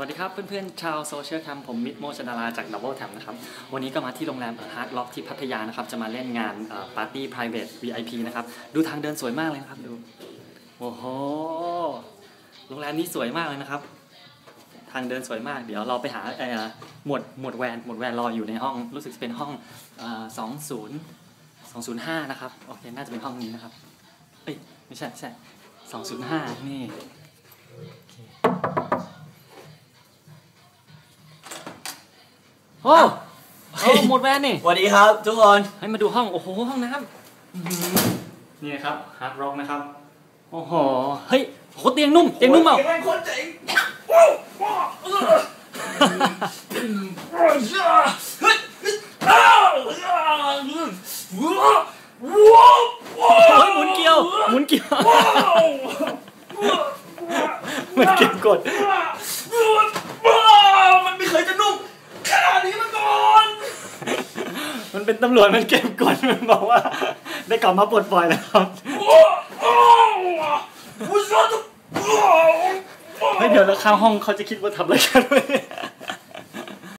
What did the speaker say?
วัสดีครับเพื่อนๆชาวโซเชียลแคมผมมิดโมชนาราจาก Double Tap นะครับ วันนี้ก็มาที่โรงแรมฮาร์ดล็อกที่พัทยานะครับ จะมาเล่นงานปาร์ตี้ private VIP นะครับ ดูทางเดินสวยมากเลยนะครับดู โอ้โห โรงแรมนี้สวยมากเลยนะครับ ทางเดินสวยมาก เดี๋ยวเราไปหาเออหมวดหมวดแวนหมวดแวนรออยู่ในห้อง รู้สึกเป็นห้องสองศูนย์สองศูนย์ห้านะครับ โอเค น่าจะเป็นห้องนี้นะครับ เอ้ย ไม่ใช่ไม่ใช่สองศูนย์ห้านี่ โอ้โอ้หมดแวนนี่สวัสดีครับทุกคนให้มาดูห้อง โอ้โห ห้องน้ำอื้อหือนี่นะครับฮาร์ดร็อกนะครับ โอ้โห เฮ้ยโหเตียงนุ่ม เตียงนุ่มเปล่าเตียงคนเจ๋งโอ้ยหมุนเกลียว หมุนเกลียว มันเก็บกด มันไม่เคยจะนุ่มขนาดนี้มาก่อน มัน เป็นตำรวจมันเก็บกดมันบอกว่า ได้กลับมาปลดปล่อยแล้วครับเฮ้ยเดี๋ยวแล้วข้างห้องเขาจะคิดว่าทำอะไรกันวะเนี่ย